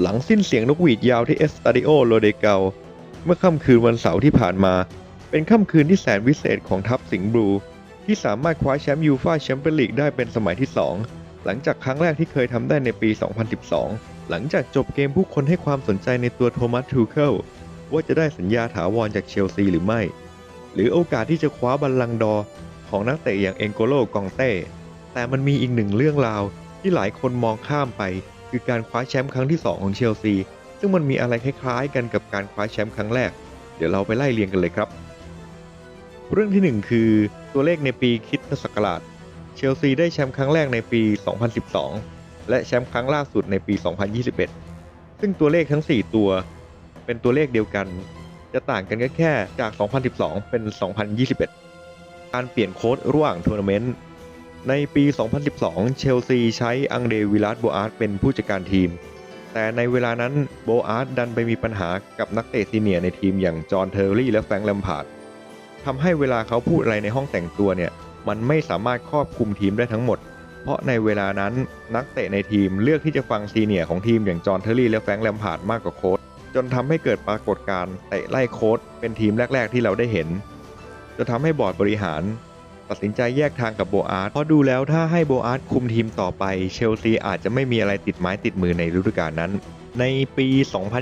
หลังสิ้นเสียงนกหวีดยาวที่เอสตาดิโอโรเดเกาเมื่อค่ำคืนวันเสาร์ที่ผ่านมา เป็นค่ำคืนที่แสนวิเศษของทัพสิงห์บลู ที่สามารถคว้าแชมป์ยูฟ่าแชมเปี้ยนลีกได้เป็นสมัยที่ 2 หลังจากครั้งแรกที่เคยทำได้ในปี 2012 หลังจากจบเกมผู้คนให้ความสนใจในตัวโทมัสทูเคิลว่าจะได้สัญญาถาวรจากเชลซีหรือไม่ หรือโอกาสที่จะคว้าบัลลังดอร์ของนักเตะอย่างเองโกโลกองเต้แต่มันมีอีกหนึ่งเรื่องราวที่หลายคนมองข้ามไป คือการคว้าแชมป์ครั้งที่ 2 ของเชลซี ซึ่งมันมีอะไรคล้ายๆ กันกับการคว้าแชมป์ครั้งแรก เดี๋ยวเราไปไล่เรียงกันเลยครับ เรื่องที่ 1 คือตัวเลขในปีคิดศักราช เชลซีได้แชมป์ครั้งแรกในปี 2012 และแชมป์ครั้งล่าสุดในปี 2021 ซึ่งตัวเลขทั้ง 4 ตัว เป็นตัวเลขเดียวกัน จะต่างกันก็แค่จาก 2012 เป็น 2021 การเปลี่ยนโค้ดระหว่างทัวร์นาเมนต์ ในปี 2012 เชลซีใช้อังเดวิลัสโบอาร์ตเป็นผู้จัดการทีม แต่ในเวลานั้นโบอาร์ตดันไปมีปัญหากับนักเตะซีเนียในทีมอย่างจอห์นเทอร์รี่และแฟรงค์แลมพาร์ดทำให้เวลาเขาพูดอะไรในห้องแต่งตัวเนี่ย มันไม่สามารถครอบคลุมทีมได้ทั้งหมด เพราะในเวลานั้นนักเตะในทีมเลือกที่จะฟังซีเนียของทีมอย่างจอห์นเทอร์รี่และแฟรงค์แลมพาร์ดมากกว่าโค้ชจนทำให้เกิดปรากฏการณ์เตะไล่โค้ชเป็นทีมแรก ๆ ที่เราได้เห็น จะทำให้บอร์ดบริหาร ตัดสินใจแยกทางกับโบอาร์ตเพราะดูแล้วถ้าให้โบอาร์ตคุมทีมต่อไป เชลซีอาจจะไม่มีอะไรติดไม้ติดมือในฤดูกาลนั้น ในปี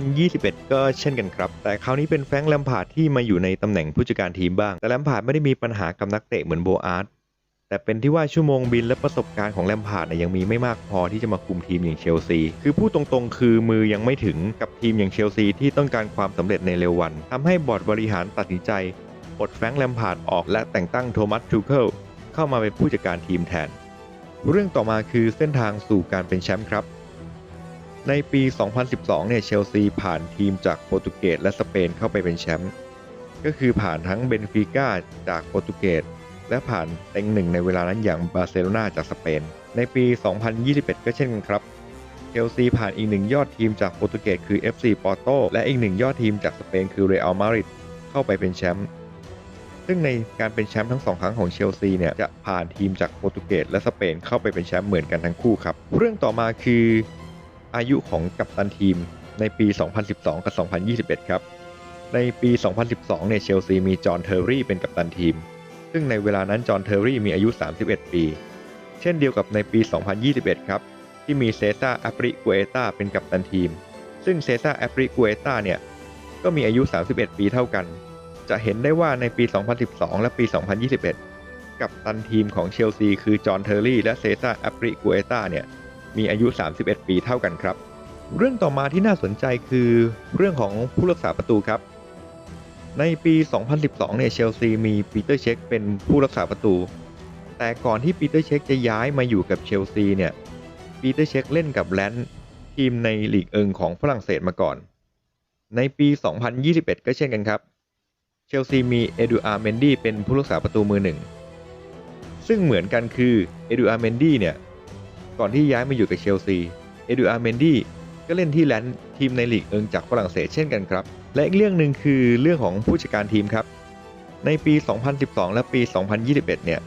2021 ก็เช่นกันครับ แต่คราวนี้เป็นแฟรงค์แลมพาร์ดที่มาอยู่ในตำแหน่งผู้จัดการทีมบ้าง แต่แลมพาร์ดไม่ได้มีปัญหากับนักเตะเหมือนโบอาร์ตแต่เป็นที่ว่าชั่วโมงบินและประสบการณ์ของแลมพาร์ดยังมีไม่มากพอที่จะมาคุมทีมอย่างเชลซี คือพูดตรงๆ คือมือยังไม่ถึงกับทีมอย่างเชลซีที่ต้องการความสำเร็จในเร็ววันทำให้บอร์ดบริหารตัดสินใจ ปลดแฟรงค์แลมพาร์ดออกและแต่งตั้งโทมัสทูเคิลเข้ามาเป็นผู้จัดการทีมแทน เรื่องต่อมาคือเส้นทางสู่การเป็นแชมป์ครับ ในปี 2012 เนี่ยเชลซีผ่านทีมจากโปรตุเกสและสเปนเข้าไปเป็นแชมป์ก็คือผ่านทั้งเบนฟิก้าจากโปรตุเกสและผ่านเต็งหนึ่งในเวลานั้นอย่างบาร์เซโลนาจากสเปน ในปี 2021 ก็เช่นกันครับเชลซีผ่านอีกหนึ่งยอดทีมจากโปรตุเกสคือ FC ปอร์โตและอีกหนึ่งยอดทีมจากสเปนคือเรอัลมาดริดเข้าไปเป็นแชมป์ ซึ่งในการเป็นแชมป์ทั้งสองครั้งของเชลซีเนี่ยจะผ่านทีมจากโปรตุเกสและสเปนเข้าไปเป็นแชมป์เหมือนกันทั้งคู่ครับ เรื่องต่อมาคืออายุของกัปตันทีมในปี 2012 กับ 2021 ครับ ในปี 2012 เนี่ยเชลซีมีจอห์นเทอร์รี่เป็นกัปตันทีม ซึ่งในเวลานั้นจอห์นเทอร์รี่มีอายุ 31 ปี เช่นเดียวกับในปี 2021 ครับ ที่มีเซซ่าแอปริกัเอตาเป็นกัปตันทีม ซึ่งเซซ่าแอปริกัเอตาเนี่ยก็มีอายุ 31 ปีเท่ากัน จะเห็นได้ว่าในปี 2012 และปี 2021 กับตันทีมของเชลซีคือจอห์นเทอร์รี่และเซซ่าแอปริกัเอตาเนี่ยมีอายุ 31 ปีเท่ากันครับ เรื่องต่อมาที่น่าสนใจคือเรื่องของผู้รักษาประตูครับ ในปี 2012 เนี่ยเชลซีมีปีเตอร์เช็คเป็นผู้รักษาประตู แต่ก่อนที่ปีเตอร์เช็คจะย้ายมาอยู่กับเชลซีเนี่ยปีเตอร์เช็คเล่นกับแลนด์ทีมในลีกเอิงของฝรั่งเศสมาก่อน ในปี 2021 ก็เช่นกันครับ เชลซีมีเอดูอาร์เมนดี้เป็นผู้รักษาประตูมือหนึ่ง ซึ่งเหมือนกันคือเอดูอาร์เมนดี้เนี่ย ก่อนที่ย้ายมาอยู่กับเชลซีเอดูอาร์เมนดี้ก็เล่นที่แลนด์ทีมในลีกเอิงจากฝรั่งเศสเช่นกันครับ และอีกเรื่องหนึ่งคือเรื่องของผู้จัดการทีมครับ ในปี 2012 และปี 2021 เนี่ย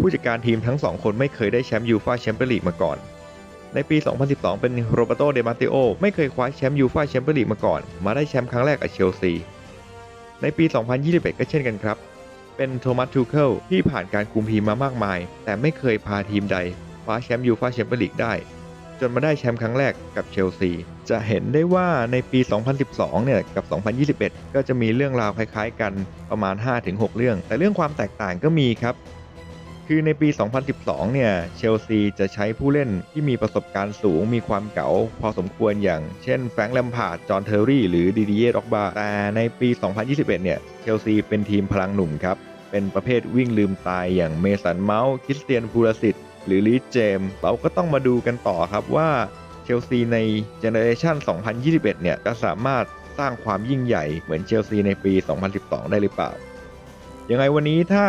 ผู้จัดการทีมทั้งสองคนไม่เคยได้แชมป์ยูฟ่าแชมเปี้ยนลีกมาก่อน ในปี 2012 เป็นโรเบโต เดมาติโอ ไม่เคยคว้าแชมป์ยูฟ่าแชมเปี้ยนลีกมาก่อน มาได้แชมป์ครั้งแรกกับเชลซี ในปี 2021 ก็เช่นกันครับ เป็นโทมัสทูเคิลที่ผ่านการคุมทีมมามากมาย แต่ไม่เคยพาทีมใดคว้าแชมป์ยูฟ่าแชมเปี้ยนลีกได้ จนมาได้แชมป์ครั้งแรกกับเชลซี จะเห็นได้ว่าในปี 2012 เนี่ยกับ 2021 ก็จะมีเรื่องราวคล้ายๆ กันประมาณ 5-6 เรื่อง แต่เรื่องความแตกต่างก็มีครับ คือในปี 2012 เนี่ย เชลซีจะใช้ผู้เล่นที่มีประสบการณ์สูง มีความเก๋าพอสมควรอย่าง เช่น แฟรงค์แลมพาร์ด จอห์นเทอร์รี่ หรือดีดีเย่ด็อกบา แต่ในปี 2021 เนี่ย เชลซีเป็นทีมพลังหนุ่มครับ เป็นประเภทวิ่งลืมตายอย่างเมสันเมาส์ คริสเตียนพูลสิตหรือลีดเจมส์เราก็ต้องมาดูกันต่อครับว่าเชลซีในเจเนอเรชัน2021 เนี่ยจะสามารถสร้างความยิ่งใหญ่เหมือนเชลซีในปี 2012 ได้หรือเปล่ายังไงวันนี้ถ้า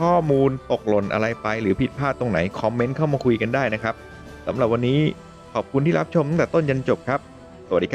ข้อมูลตกหล่นอะไรไป หรือผิดพลาดตรงไหน คอมเมนต์เข้ามาคุยกันได้นะครับสำหรับวันนี้ขอบคุณที่รับชมตั้งแต่ต้นยันจบครับ สวัสดีครับ